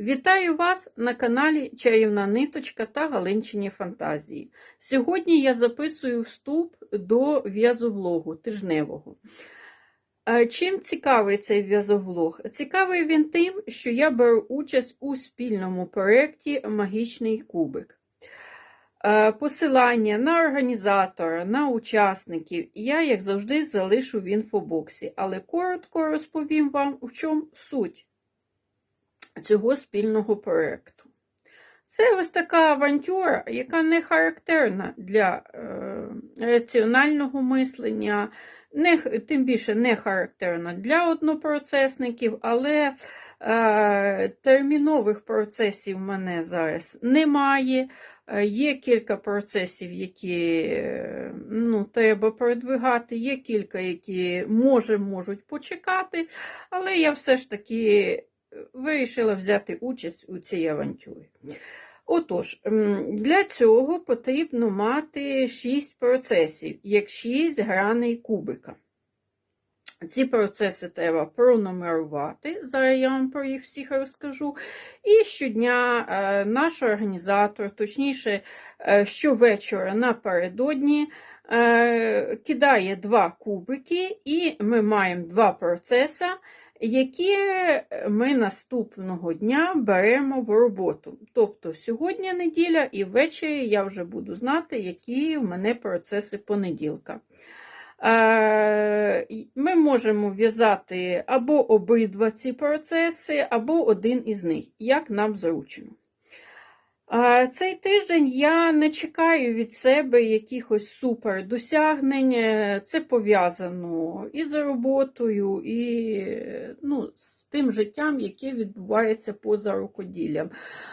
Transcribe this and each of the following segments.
Вітаю вас на каналі Чарівна Ниточка та Галинчині Фантазії. Сьогодні я записую вступ до в'язовлогу тижневого. Е, Чим цікавий цей в'язовлог? Цікавий він тим, що я беру участь у спільному проєкті Магічний кубик. Е, Посилання на організатора, на учасників я, як завжди, залишу в інфобоксі, але коротко розповім вам, в чому суть цього спільного проєкту. Це ось така авантюра, яка не характерна для е, раціонального мислення, не, тим більше не характерна для однопроцесників, але е, термінових процесів в мене зараз немає. Е, Є кілька процесів, які ну, треба продвигати, є кілька, які може можуть почекати, але я все ж таки вирішила взяти участь у цій авантюрі. Отож, для цього потрібно мати 6 процесів, як 6 граней кубика. Ці процеси треба пронумерувати, зараз я вам про їх всіх розкажу. І щодня е, наш організатор, точніше, е, щовечора напередодні, е, кидає два кубики, і ми маємо два процеси, які ми наступного дня беремо в роботу. Тобто сьогодні неділя і ввечері я вже буду знати, які в мене процеси понеділка. Е, Ми можемо в'язати або обидва ці процеси, або один із них, як нам зручно. Е, Цей тиждень я не чекаю від себе якихось супер досягнень. Це пов'язано і з роботою, і ну, з тим життям, яке відбувається поза рукоділлям.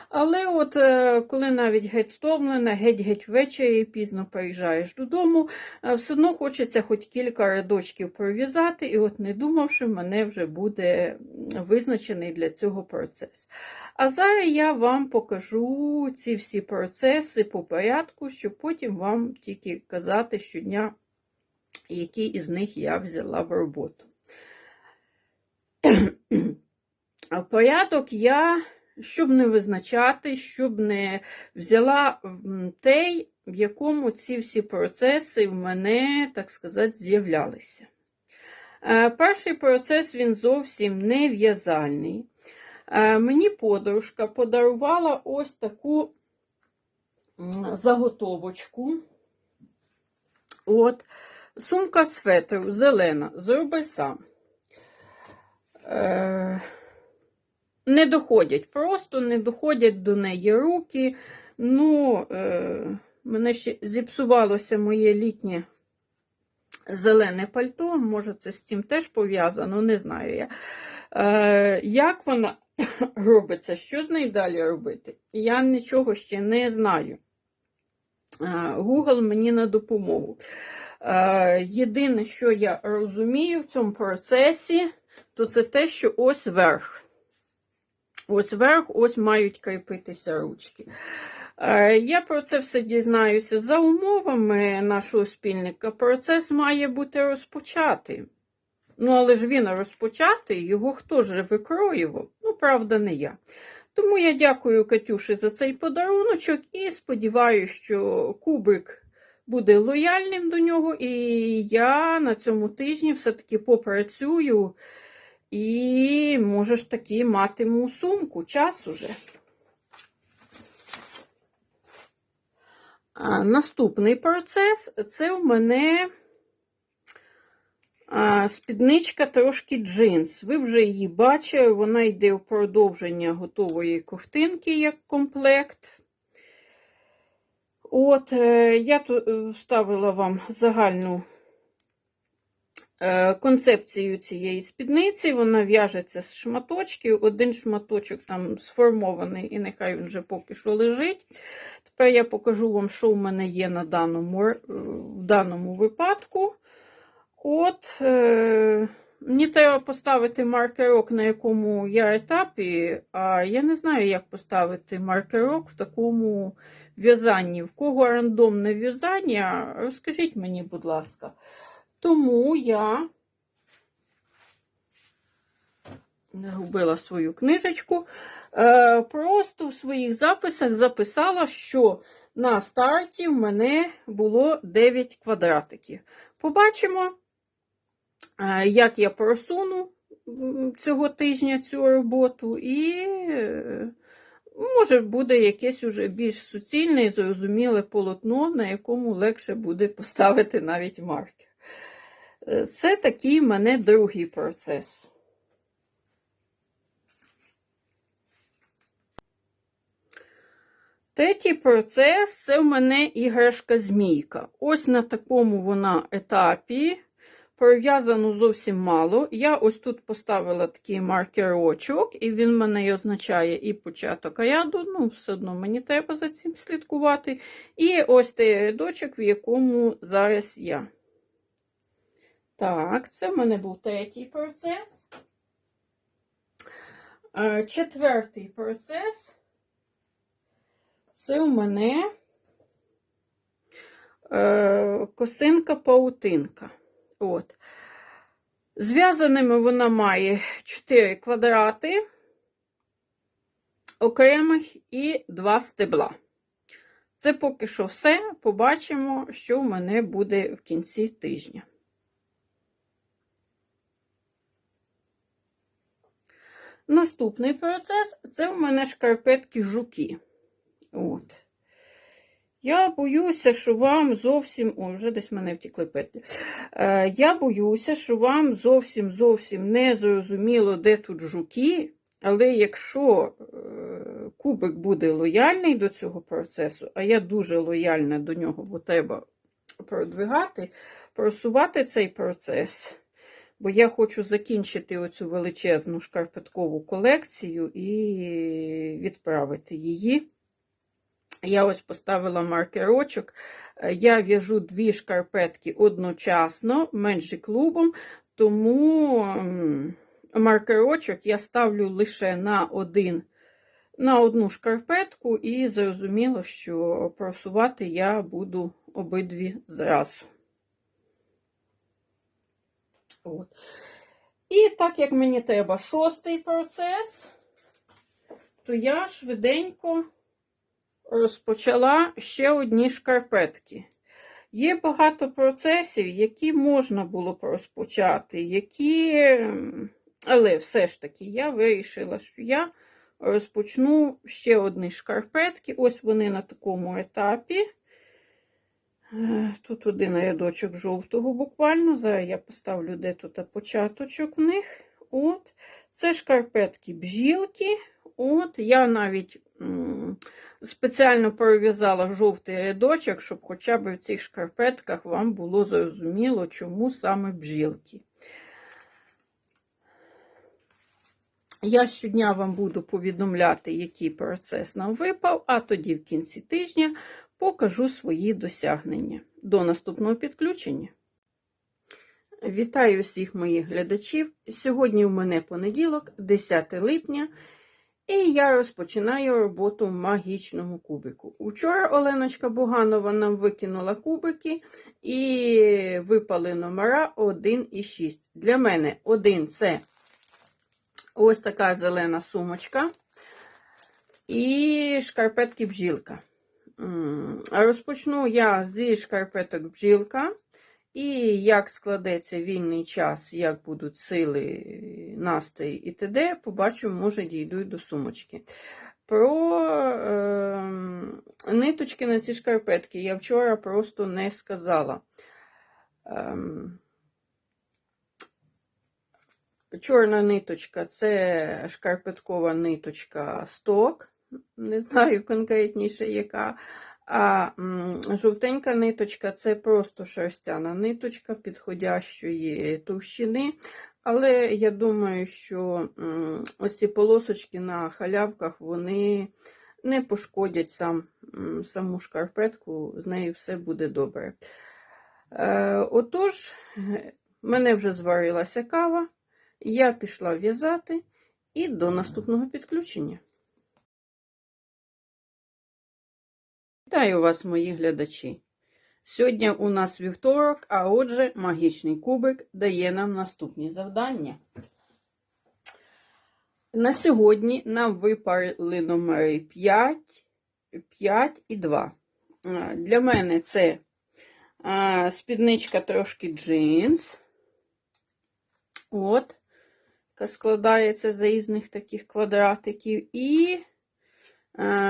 Але от е, коли навіть геть стомлена, геть-геть ввечері, пізно приїжджаєш додому, е, все одно хочеться хоч кілька рядочків пров'язати, і от не думавши, мене вже буде визначений для цього процес. А зараз я вам покажу ці всі процеси по порядку, щоб потім вам тільки казати щодня, який із них я взяла в роботу. А порядок я, щоб не визначати, щоб не взяла той, в якому ці всі процеси в мене, так сказати, з'являлися. Е, Перший процес він зовсім не в'язальний. Е, Мені подружка подарувала ось таку заготовочку. От, сумка з фетру, зелена, зроби сам. Е, не доходять, просто не доходять до неї руки. Ну, е, мене ще зіпсувалося моє літнє зелене пальто, може, це з цим теж пов'язано, не знаю я. Е, як вона робиться, що з нею далі робити? Я нічого ще не знаю. Google мені на допомогу. Єдине, що я розумію в цьому процесі, то це те, що ось верх. Ось верх, ось мають кріпитися ручки. Е, Я про це все дізнаюся за умовами нашого спільника. Процес має бути розпочатий. Ну, але ж він розпочатий, його хто ж викроював? Ну, правда, не я. Тому я дякую Катюші за цей подаруночок і сподіваюся, що кубик буде лояльним до нього, і я на цьому тижні все-таки попрацюю. І можеш таки матиму сумку, час уже. Наступний процес це у мене спідничка трошки джинс. Ви вже її бачили, вона йде в продовження готової ковтинки як комплект. От, е, я тут е, вставила вам загальну концепцію цієї спідниці. Вона в'яжеться з шматочків. Один шматочок там сформований, і нехай він вже поки що лежить. Тепер я покажу вам, що в мене є на даному, е, в даному випадку. От, е, Мені треба поставити маркерок, на якому я етапі, а я не знаю, як поставити маркерок в такому в'язанні. В кого рандомне в'язання, розкажіть мені, будь ласка. Тому я губила свою книжечку. Е, Просто в своїх записах записала, що на старті в мене було 9 квадратиків. Побачимо, е, як я просуну цього тижня цю роботу, і може буде якесь уже більш суцільне і зрозуміле полотно, на якому легше буде поставити навіть маркер. Це такий в мене другий процес. Третій процес це в мене іграшка змійка. Ось на такому вона етапі. Пров'язано зовсім мало. Я ось тут поставила такий маркерочок, і він в мене і означає і початок ряду, ну, все одно мені треба за цим слідкувати. І ось той рядочок, в якому зараз я. Так, це в мене був третій процес. Е, Четвертий процес. Це у мене е, косинка-паутинка. От. Зв'язаними вона має 4 квадрати окремих і 2 стебла. Це поки що все. Побачимо, що в мене буде в кінці тижня. Наступний процес це у мене шкарпетки жуки. От. Я боюся, що вам зовсім. О, вже десь мене втікли петлі. Е, я боюся, що вам зовсім зовсім не зрозуміло, де тут жуки. Але якщо е, кубик буде лояльний до цього процесу, а я дуже лояльна до нього, бо треба продвигати, просувати цей процес. Бо я хочу закінчити оцю величезну шкарпеткову колекцію і відправити її. Я ось поставила маркерочок. Е, Я в'яжу дві шкарпетки одночасно, менше клубом, тому маркерочок я ставлю лише на один. На одну шкарпетку, і зрозуміло, що просувати я буду обидві зразу. От. І так як мені треба шостий процес, то я швиденько розпочала ще одні шкарпетки. Є багато процесів, які можна було б розпочати, які, ем, але все ж таки я вирішила, що я розпочну ще одні шкарпетки. Ось вони на такому етапі. Е, Тут один рядочок жовтого буквально. Зараз я поставлю де тут початочок в них. От. Це шкарпетки бжілки. От. Я навіть м, спеціально пров'язала жовтий рядочок, щоб хоча б в цих шкарпетках вам було зрозуміло, чому саме бжілки. Я щодня вам буду повідомляти, який процес нам випав, а тоді в кінці тижня покажу свої досягнення. До наступного підключення. Вітаю всіх моїх глядачів. Сьогодні у мене понеділок, 10 липня, і я розпочинаю роботу в магічному кубику. Учора Оленочка Буганова нам викинула кубики і випали номера 1 і 6. Для мене 1 це ось така зелена сумочка і шкарпетки бжілка. Розпочну я зі шкарпеток бджілка. І як складеться вільний час, як будуть сили, настрій і т.д., побачу, може, дійду до сумочки. Про е, ниточки на ці шкарпетки я вчора просто не сказала. Ем, чорна ниточка це шкарпеткова ниточка сток, не знаю конкретніше яка. А жовтенька ниточка це просто шерстяна ниточка підходящої товщини. Але я думаю, що ось ці полосочки на халявках вони не пошкодять сам, саму шкарпетку, з нею все буде добре. Е, отож, мене вже зварилася кава, я пішла в'язати і до наступного підключення. Вітаю вас, мої глядачі! Сьогодні у нас вівторок, а отже, магічний кубик дає нам наступні завдання. На сьогодні нам випали номери 5, 5 і 2. Для мене це спідничка трошки джинс. От, яка складається з різних таких квадратиків. І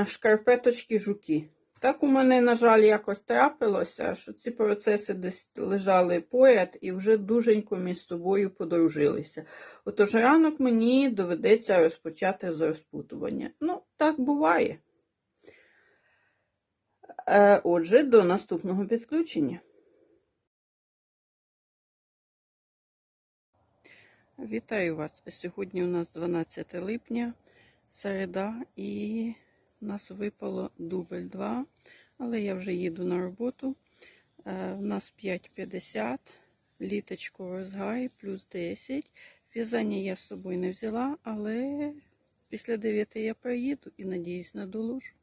шкарпеточки жуки. Так у мене, на жаль, якось трапилося, що ці процеси десь лежали поряд і вже дуженько між собою подружилися. Отож ранок мені доведеться розпочати з розпутування. Ну, так буває. Е, Отже, до наступного підключення. Вітаю вас! Сьогодні у нас 12 липня, середа, і у нас випало дубль 2, але я вже їду на роботу. Е, У нас 5,50, літочку розгай, плюс 10. В'язання я з собою не взяла, але після 9 я приїду і надіюсь надолужу.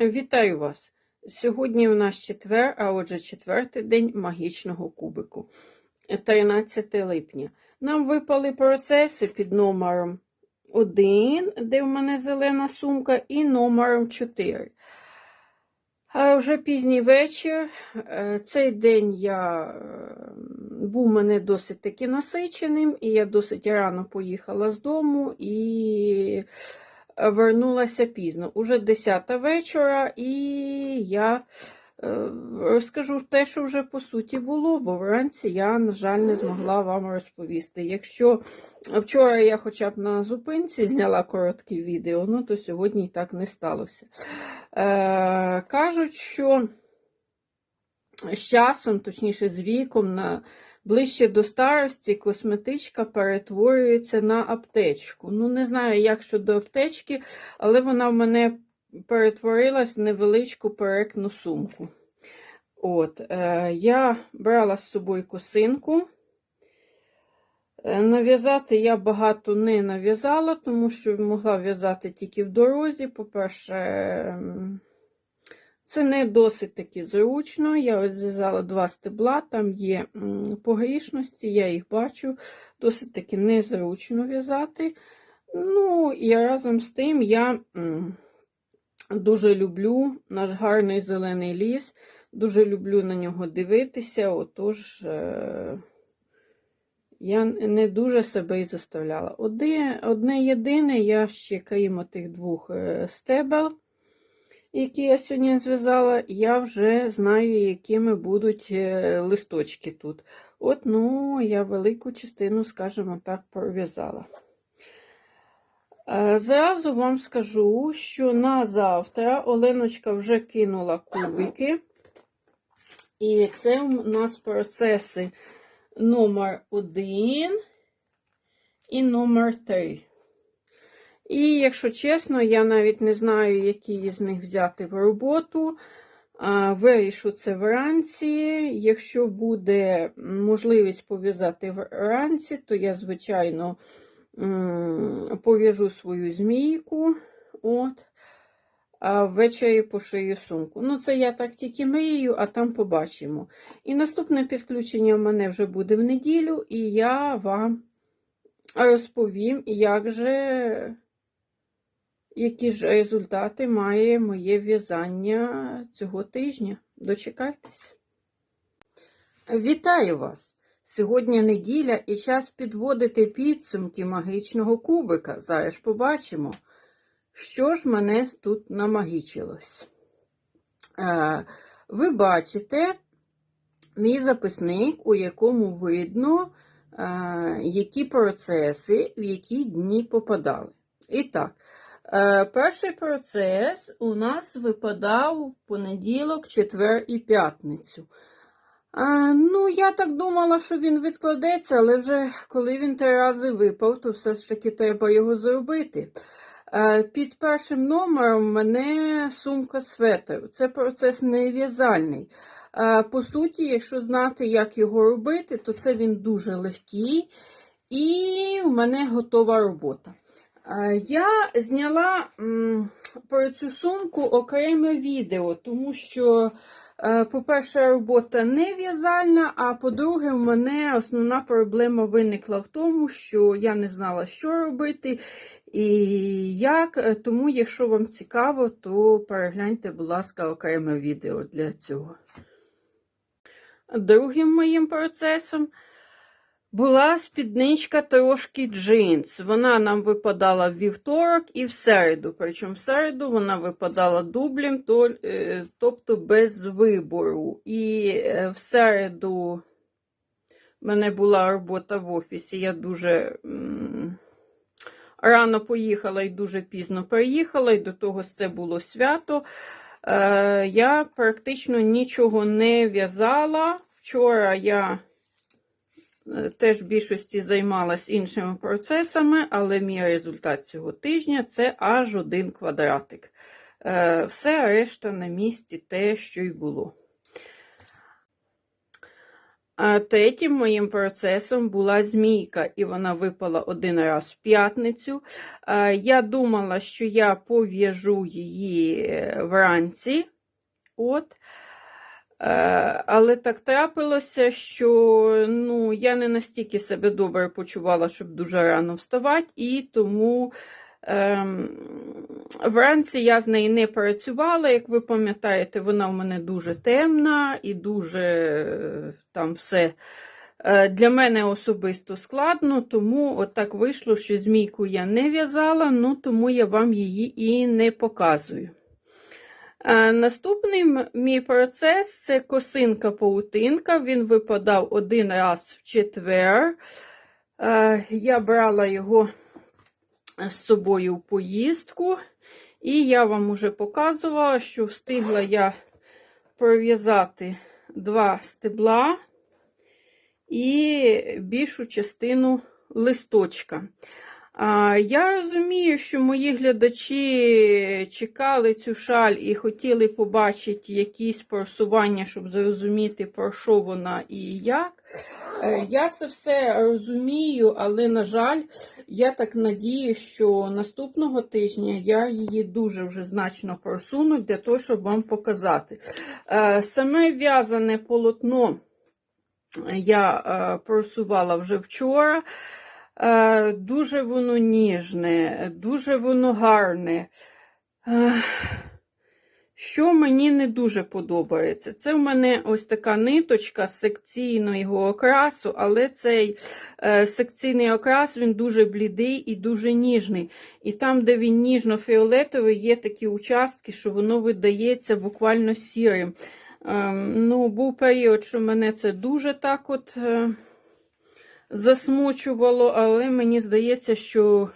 Вітаю вас! Сьогодні у нас четвер, а отже, четвертий день магічного кубику. 13 липня. Нам випали процеси під номером 1, де в мене зелена сумка, і номером 4. А вже пізній вечір. Е, Цей день я е, був мене досить таки насиченим, і я досить рано поїхала з дому і вернулася пізно. Уже 10 вечора, і я е, розкажу те, що вже по суті було, бо вранці я, на жаль, не змогла вам розповісти. Якщо вчора я хоча б на зупинці зняла коротке відео, ну то сьогодні і так не сталося. Е, Кажуть, що з часом, точніше, з віком, на ближче до старості косметичка перетворюється на аптечку. Ну, не знаю, як щодо аптечки, але вона в мене перетворилась в невеличку перекну сумку. От, е, Я брала з собою косинку. Е, Нав'язати я багато не нав'язала, тому що могла в'язати тільки в дорозі. По-перше, це не досить таки зручно. Я ось зв'язала два стебла, там є погрішності, я їх бачу, досить таки незручно в'язати. Ну, і разом з тим я дуже люблю наш гарний зелений ліс, дуже люблю на нього дивитися. Отож, е, я не дуже себе і заставляла. Одне, одне єдине, я ще крім тих двох е, стебел які я сьогодні зв'язала, я вже знаю, якими будуть е, листочки тут. От, ну, я велику частину, скажімо так, пров'язала. Е, Зразу вам скажу, що на завтра Оленочка вже кинула кубики. І це у нас процеси номер 1 і номер 3. І, якщо чесно, я навіть не знаю, які з них взяти в роботу. Вирішу це вранці. Якщо буде можливість пов'язати вранці, то я, звичайно, пов'яжу свою змійку. От. А ввечері пошию сумку. Ну, це я так тільки мрію, а там побачимо. І наступне підключення в мене вже буде в неділю, і я вам розповім, як же які ж результати має моє в'язання цього тижня. Дочекайтесь. Вітаю вас! Сьогодні неділя і час підводити підсумки магічного кубика. Зараз побачимо, що ж мене тут намагічилось. Ви бачите мій записник, у якому видно, які процеси в які дні попадали. І так, Е, перший процес у нас випадав в понеділок, четвер і п'ятницю. Е, ну, я так думала, що він відкладеться, але вже коли він три рази випав, то все ж таки треба його зробити. Е, під першим номером в мене сумка светру. Це процес нев'язальний. По суті, якщо знати, як його робити, то це він дуже легкий. І в мене готова робота. Е, Я зняла про цю сумку окреме відео, тому що, е, по-перше, робота не в'язальна, а по-друге, в мене основна проблема виникла в тому, що я не знала, що робити і як. Е, Тому, якщо вам цікаво, то перегляньте, будь ласка, окреме відео для цього. Другим моїм процесом була спідничка трошки джинс. Вона нам випадала в вівторок і в середу. Причому в середу вона випадала дублем, е, тобто без вибору. І е, в середу в мене була робота в офісі. Я дуже рано поїхала і дуже пізно приїхала, і до того це було свято. Е, Я практично нічого не в'язала. Вчора я теж в більшості займалась іншими процесами, але мій результат цього тижня це аж один квадратик. Е, Все решта на місці те, що й було. Третім моїм процесом була змійка, і вона випала один раз в п'ятницю. Е, Я думала, що я пов'яжу її е, вранці. От. Е, Але так трапилося, що ну, я не настільки себе добре почувала, щоб дуже рано вставати, і тому ем, вранці я з нею не працювала. Як ви пам'ятаєте, вона в мене дуже темна і дуже там все. е, Для мене особисто складно, тому от так вийшло, що змійку я не в'язала, ну тому я вам її і не показую. Е, Наступний мій процес це косинка-паутинка. Він випадав один раз в четвер. Е, Я брала його з собою в поїздку, і я вам уже показувала, що встигла я пров'язати два стебла і більшу частину листочка. Я розумію, що мої глядачі чекали цю шаль і хотіли побачити якісь просування, щоб зрозуміти, про що вона і як. Е, Я це все розумію, але, на жаль, я так надію, що наступного тижня я її дуже вже значно просуну для того, щоб вам показати. Е, Саме в'язане полотно я е, просувала вже вчора. Е, Дуже воно ніжне, дуже воно гарне. Е, Що мені не дуже подобається, це в мене ось така ниточка секційного окрасу, але цей е, секційний окрас він дуже блідий і дуже ніжний. І там, де він ніжно-фіолетовий, є такі участки, що воно видається буквально сірим. Е, ну, Був період, що мене це дуже так от. Засмучувало, але мені здається, що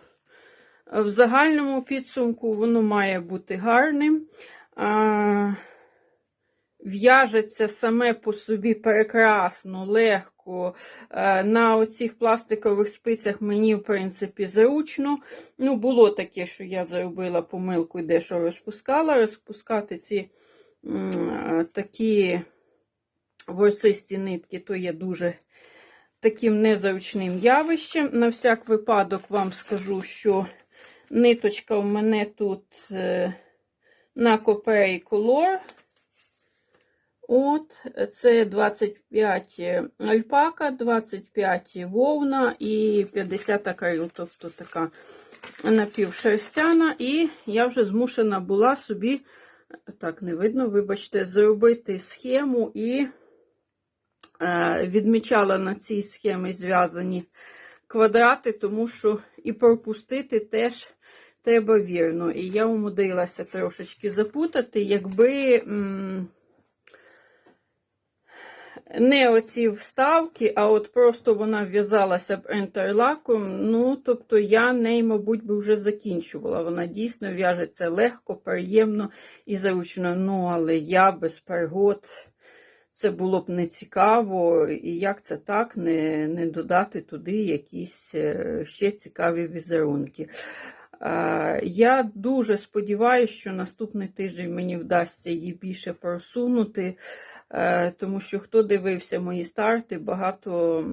в загальному підсумку воно має бути гарним. В'яжеться саме по собі прекрасно, легко. На оцих пластикових спицях мені, в принципі, зручно. Ну, було таке, що я зробила помилку і дещо розпускала. Розпускати ці такі ворсисті нитки, то є дуже таким незручним явищем. На всяк випадок вам скажу, що ниточка у мене тут е, на Coperi Color. От, це 25 альпака, 25 вовна і 50 акрил, тобто така напівшерстяна. І я вже змушена була собі, так, не видно, вибачте, зробити схему і відмічала на цій схемі зв'язані квадрати, тому що і пропустити теж треба вірно. І я умудрилася трошечки запутати, якби не оці вставки, а от просто вона в'язалася б ентерлаком, ну, тобто я неї, мабуть, би вже закінчувала. Вона дійсно в'яжеться легко, приємно і зручно. Ну, але я без пригод це було б не цікаво, і як це так, не не додати туди якісь е, ще цікаві візерунки. Я дуже сподіваюся, що наступний тиждень мені вдасться її більше просунути. Е, Тому що хто дивився мої старти, багато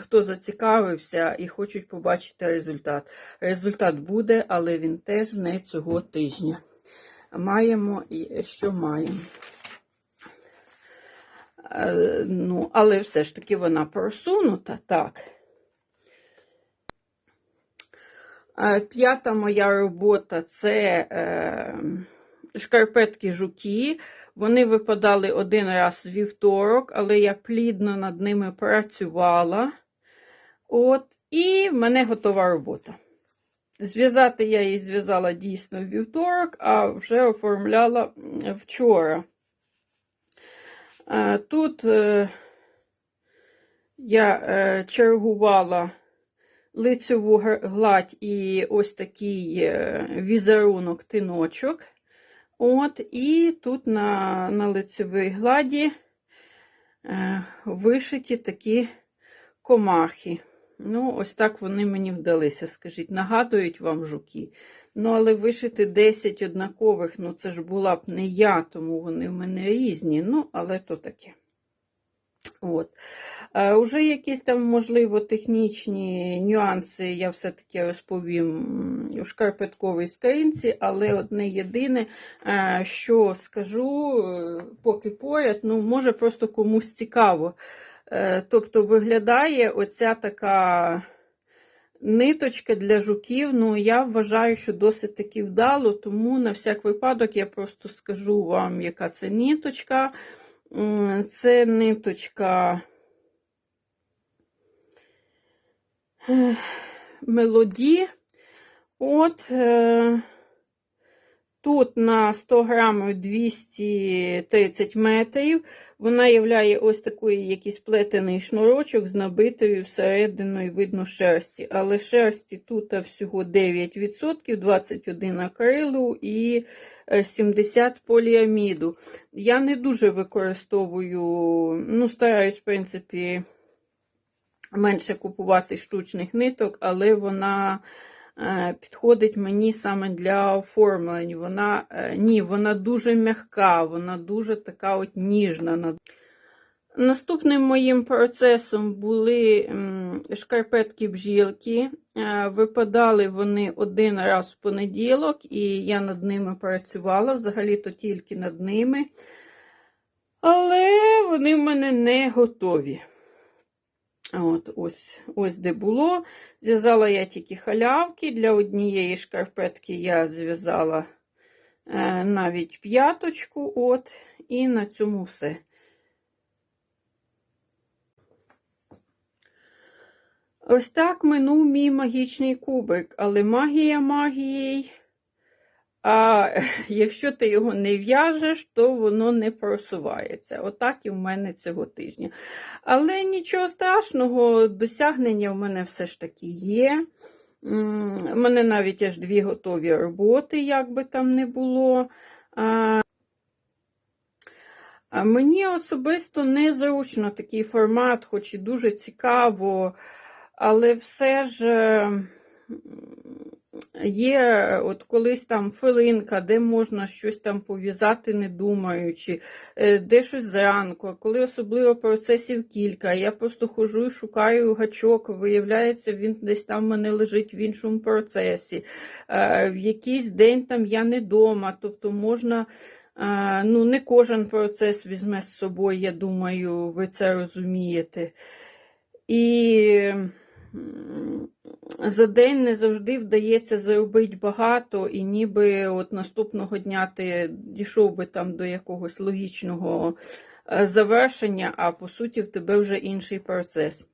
хто зацікавився і хочуть побачити результат. Результат буде, але він теж не цього тижня. Маємо що маємо. Е, Ну, але все ж таки вона просунута, так. Е, П'ята моя робота це е, шкарпетки жуки. Вони випадали один раз вівторок, але я плідно над ними працювала. От, і в мене готова робота. Зв'язати я її зв'язала дійсно вівторок, а вже оформляла вчора. Е, Тут е, я е, чергувала лицьову гладь і ось такий візерунок тиночок. От, і тут на, на лицевій гладі вишиті такі комахи. Ну, ось так вони мені вдалися, скажіть. Нагадують вам жуки. Ну, але вишити 10 однакових, ну це ж була б не я, тому вони в мене різні. Ну, але то таке. От. Е, уже якісь там, можливо, технічні нюанси я все-таки розповім у шкарпетковій скринці, але одне єдине, е, що скажу, е, поки поряд, ну, може, просто комусь цікаво. Е, Тобто виглядає оця така ниточка для жуків. Ну, я вважаю, що досить таки вдало, тому на всяк випадок я просто скажу вам, яка це ниточка. Це ниточка мелоді. От е, тут на 100 грамів 230 метрів. Вона являє ось такий якийсь плетений шнурочок з набитою всерединою видно шерсті. Але шерсті тут всього 9%, 21 акрилу і е, 70 поліаміду. Я не дуже використовую, ну, стараюсь, в принципі, менше купувати штучних ниток, але вона е, підходить мені саме для оформлень. Вона, е, ні, вона дуже м'яка, вона дуже така от ніжна. Наступним моїм процесом були шкарпетки бжілки. Е, Випадали вони один раз в понеділок, і я над ними працювала, взагалі-то тільки над ними. Але вони в мене не готові. От, ось, ось де було. Зв'язала я тільки халявки. Для однієї шкарпетки я зв'язала е, навіть п'яточку. От, і на цьому все. Ось так минув мій магічний кубик, але магія магією. А якщо ти його не в'яжеш, то воно не просувається. Отак і в мене цього тижня. Але нічого страшного, досягнення в мене все ж таки є. У мене навіть аж дві готові роботи, як би там не було. А, Мені особисто незручно такий формат, хоч і дуже цікаво, але все ж є от колись там филинка, де можна щось там пов'язати, не думаючи, е, де щось зранку, коли особливо процесів кілька, я просто ходжу і шукаю гачок, виявляється, він десь там в мене лежить в іншому процесі. Е, В якийсь день там я не вдома, тобто можна. е, Ну, не кожен процес візьме з собою, я думаю, ви це розумієте. І за день не завжди вдається заробити багато, і ніби от наступного дня ти дійшов би там до якогось логічного е, завершення, а по суті в тебе вже інший процес.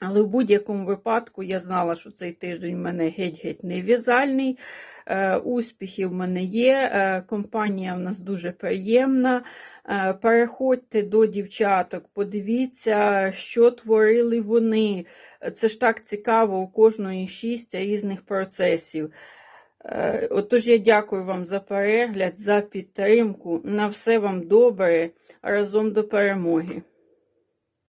Але в будь-якому випадку я знала, що цей тиждень в мене геть-геть не в'язальний. Е, Успіхи в мене є, е, компанія в нас дуже приємна. Е, Переходьте до дівчаток, подивіться, що творили вони. Це ж так цікаво, у кожної шість різних процесів. Е, Отож, я дякую вам за перегляд, за підтримку. На все вам добре. Разом до перемоги.